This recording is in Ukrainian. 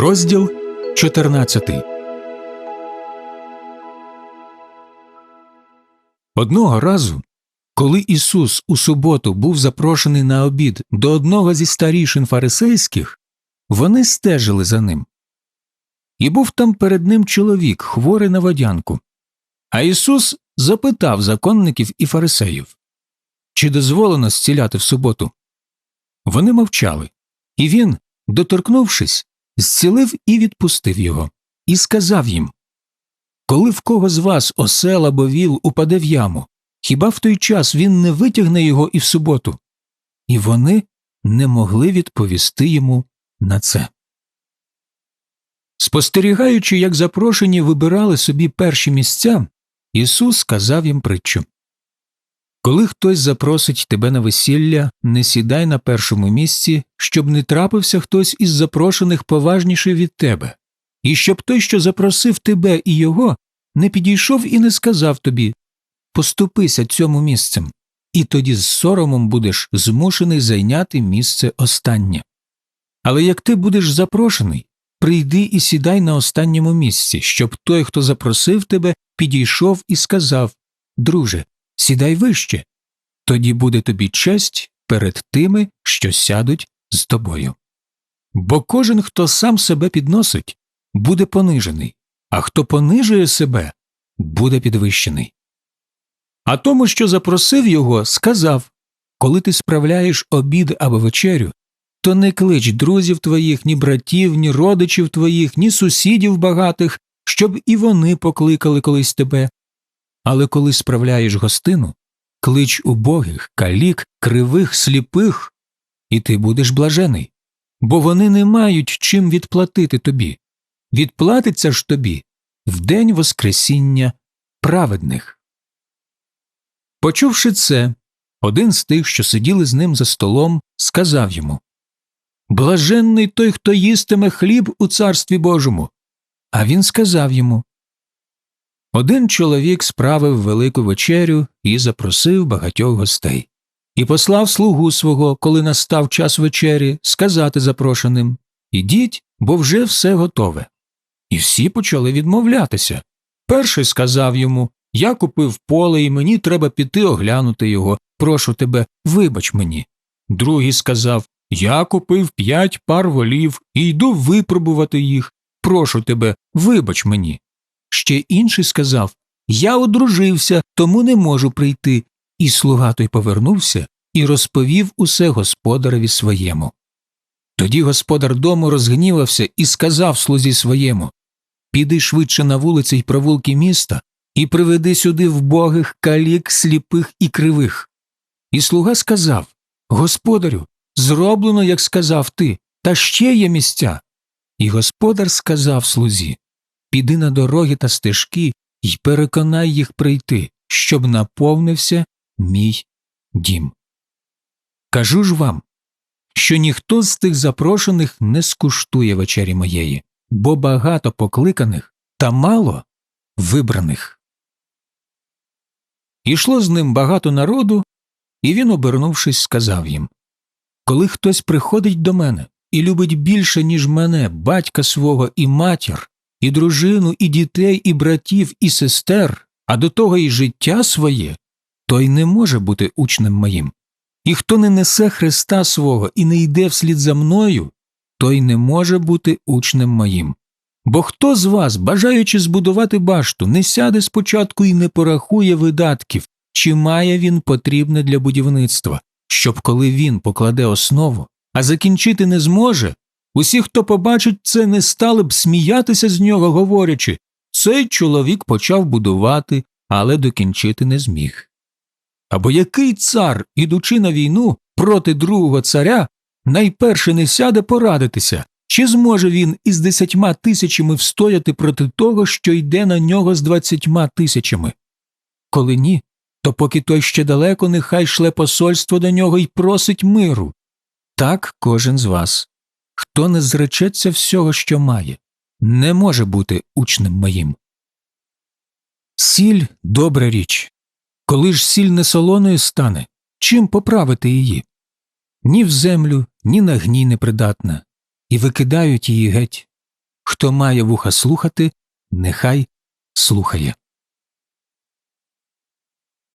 Розділ 14 Одного разу, коли Ісус у суботу був запрошений на обід до одного зі старішин фарисейських, вони стежили за ним. І був там перед ним чоловік, хворий на водянку. А Ісус запитав законників і фарисеїв чи дозволено зціляти в суботу. Вони мовчали, і він, доторкнувшись, зцілив і відпустив його, і сказав їм Коли в кого з вас осел або віл упаде в яму, хіба в той час він не витягне його і в суботу? І вони не могли відповісти йому на це. Спостерігаючи, як запрошені вибирали собі перші місця, Ісус сказав їм притчу Коли хтось запросить тебе на весілля, не сідай на першому місці, щоб не трапився хтось із запрошених поважніший від тебе, і щоб той, що запросив тебе і його, не підійшов і не сказав тобі Поступися цьому місцем, і тоді з соромом будеш змушений зайняти місце останнє. Але як ти будеш запрошений, прийди і сідай на останньому місці, щоб той, хто запросив тебе, підійшов і сказав Друже, сідай вище, тоді буде тобі честь перед тими, що сядуть з тобою. Бо кожен, хто сам себе підносить, буде понижений, а хто понижує себе, буде підвищений. А тому, що запросив його, сказав Коли ти справляєш обід або вечерю, то не клич друзів твоїх, ні братів, ні родичів твоїх, ні сусідів багатих, щоб і вони покликали колись тебе. Але коли справляєш гостину, клич убогих, калік, кривих, сліпих, і ти будеш блажений, бо вони не мають чим відплатити тобі. Відплатиться ж тобі в день Воскресіння праведних. Почувши це, один з тих, що сиділи з ним за столом, сказав йому Блаженний той, хто їстиме хліб у царстві Божому. А він сказав йому Один чоловік справив велику вечерю і запросив багатьох гостей, і послав слугу свого, коли настав час вечері, сказати запрошеним Ідіть, бо вже все готове. І всі почали відмовлятися. Перший сказав йому Я купив поле, і мені треба піти оглянути його. Прошу тебе, вибач мені. Другий сказав Я купив п'ять пар волів і йду випробувати їх. Прошу тебе, вибач мені. Ще інший сказав Я одружився, тому не можу прийти. І слуга той повернувся і розповів усе господареві своєму. Тоді господар дому розгнівався і сказав слузі своєму Піди швидше на вулиці й провулки міста і приведи сюди вбогих, калік, сліпих і кривих. І слуга сказав Господарю, зроблено, як сказав ти, та ще є місця. І господар сказав слузі Піди на дороги та стежки й переконай їх прийти, щоб наповнився мій дім. Кажу ж вам, що ніхто з тих запрошених не скуштує вечері моєї, бо багато покликаних та мало вибраних. Ішло з ним багато народу, і він, обернувшись, сказав їм Коли хтось приходить до мене і любить більше, ніж мене, батька свого і матір, і дружину, і дітей, і братів, і сестер, а до того й життя своє, той не може бути учнем моїм. І хто не несе Христа свого і не йде вслід за мною, той не може бути учнем моїм. Бо хто з вас, бажаючи збудувати башту, не сяде спочатку і не порахує видатків, чи має він потрібне для будівництва, щоб коли він покладе основу, а закінчити не зможе, усі, хто побачить це, не стали б сміятися з нього, говорячи цей чоловік почав будувати, але докінчити не зміг. Або який цар, ідучи на війну проти другого царя, найперше не сяде порадитися, чи зможе він із десятьма тисячами встояти проти того, що йде на нього з двадцятьма тисячами? Коли ні, то поки той ще далеко, нехай шле посольство до нього і просить миру. Так кожен з вас. Хто не зречеться всього, що має, не може бути учнем моїм. Сіль добра річ. Коли ж сіль не солоною стане, чим поправити її? Ні в землю, ні на гній не придатна, і викидають її геть. Хто має вуха слухати, нехай слухає.